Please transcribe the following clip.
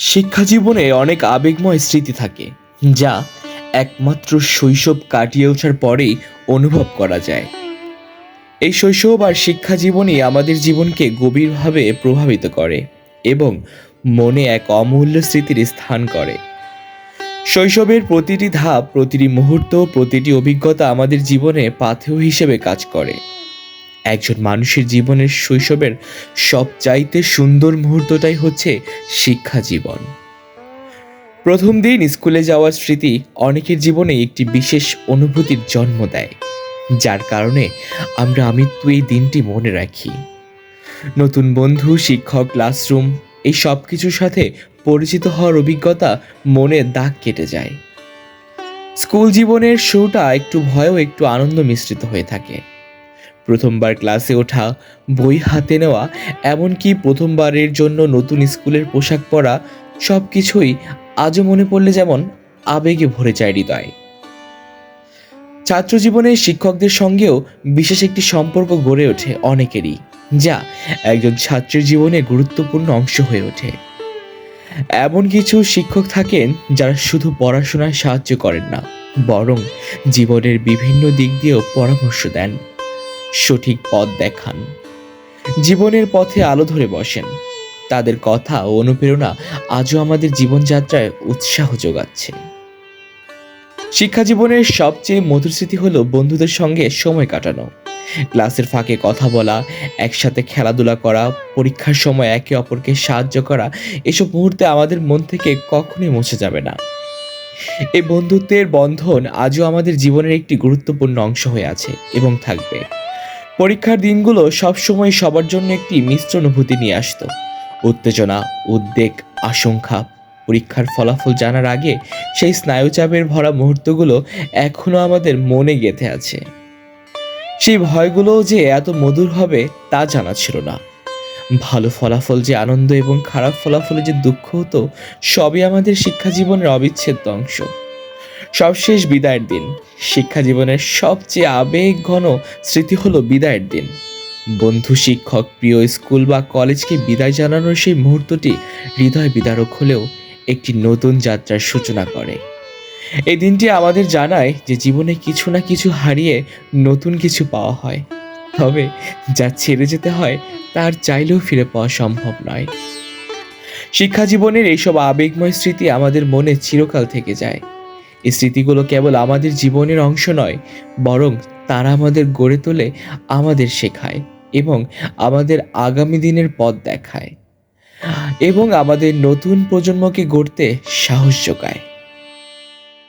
শিক্ষা জীবনে অনেক আবেগময় স্মৃতি থাকে, যা একমাত্র শৈশব কাটিয়ে ওঠার পরেই অনুভব করা যায়। এই শৈশব আর শিক্ষা জীবনই আমাদের জীবনকে গভীরভাবে প্রভাবিত করে এবং মনে এক অমূল্য স্মৃতির স্থান করে। শৈশবের প্রতিটি ধাপ, প্রতিটি মুহূর্ত, প্রতিটি অভিজ্ঞতা আমাদের জীবনে পাথেয় হিসেবে কাজ করে। একজন মানুষের জীবনের শৈশবের সবচাইতে সুন্দর মুহূর্তটাই হচ্ছে শিক্ষা জীবন। প্রথম দিন স্কুলে যাওয়ার স্মৃতি অনেকের জীবনে একটি বিশেষ অনুভূতির জন্ম দেয়, যার কারণে আমরা আমৃত্যু এই দিনটি মনে রাখি। নতুন বন্ধু, শিক্ষক, ক্লাসরুম, এই সব কিছুর সাথে পরিচিত হওয়ার অভিজ্ঞতা মনে দাগ কেটে যায়। স্কুল জীবনের শুরুটা একটু ভয়ও একটু আনন্দ মিশ্রিত হয়ে থাকে। প্রথমবার ক্লাসে ওঠা, বই হাতে নেওয়া, এমনকি প্রথমবারের জন্য নতুন স্কুলের পোশাক পরা সব কিছুই আজও মনে পড়লে যেমন আবেগে ভরে যায় হৃদয়। ছাত্র জীবনে শিক্ষকদের সঙ্গেও বিশেষ একটি সম্পর্ক গড়ে ওঠে অনেকেরই, যা একজন ছাত্রের জীবনে গুরুত্বপূর্ণ অংশ হয়ে ওঠে। এমন কিছু শিক্ষক থাকেন যারা শুধু পড়াশোনায় সাহায্য করেন না, বরং জীবনের বিভিন্ন দিক দিয়েও পরামর্শ দেন। সঠিক পথ দেখান। জীবনের পথে আলো ধরে বসেন। তাদের কথা ও অনুপ্রেরণা আজও আমাদের জীবনযাত্রায় উৎসাহ যোগাচ্ছে শিক্ষা জীবনের সবচেয়ে মধুর স্মৃতি হলো বন্ধুদের সঙ্গে সময় কাটানো। ক্লাসের ফাঁকে কথা বলা, একসাথে খেলাধুলা করা, পরীক্ষার সময় একে অপরকে সাহায্য করা, এসব মুহূর্তে আমাদের মন থেকে কখনোই মুছে যাবে না। এই বন্ধুত্বের বন্ধন আজও আমাদের জীবনের একটি গুরুত্বপূর্ণ অংশ হয়ে আছে এবং থাকবে। পরীক্ষার দিনগুলো সবসময় সবার জন্য একটি মিশ্র অনুভূতি নিয়ে আসতো। উত্তেজনা, উদ্বেগ, আশঙ্কা, পরীক্ষার ফলাফল জানার আগে সেই স্নায়ুচাপের ভরা মুহূর্তগুলো এখনও আমাদের মনে গেঁথে আছে। সেই ভয়গুলো যে এত মধুর হবে তা জানা ছিল না। ভালো ফলাফল যে আনন্দ এবং খারাপ ফলাফলে যে দুঃখ হতো, সবই আমাদের শিক্ষা জীবনের অবিচ্ছেদ্য অংশ। সবশেষ বিদায়ের দিন। শিক্ষা জীবনের সবচেয়ে আবেগ ঘন স্মৃতি হলো বিদায়ের দিন। বন্ধু, শিক্ষক, প্রিয় স্কুল বা কলেজকে বিদায় জানানোর সেই মুহূর্তটি হৃদয় বিদারক হলেও একটি নতুন যাত্রার সূচনা করে। এই দিনটি আমাদের জানায় যে জীবনে কিছু না কিছু হারিয়ে নতুন কিছু পাওয়া হয়। তবে যা ছেড়ে যেতে হয়, তার চাইলেও ফিরে পাওয়া সম্ভব নয়। শিক্ষা জীবনের এইসব আবেগময় স্মৃতি আমাদের মনে চিরকাল থেকে যায়। এই স্মৃতিগুলো কেবল আমাদের জীবনের অংশ নয়, বরং তারা আমাদের গড়ে তোলে, আমাদের শেখায় এবং আমাদের আগামী দিনের পথ দেখায় এবং আমাদের নতুন প্রজন্মকে গড়তে সাহস যোগায়।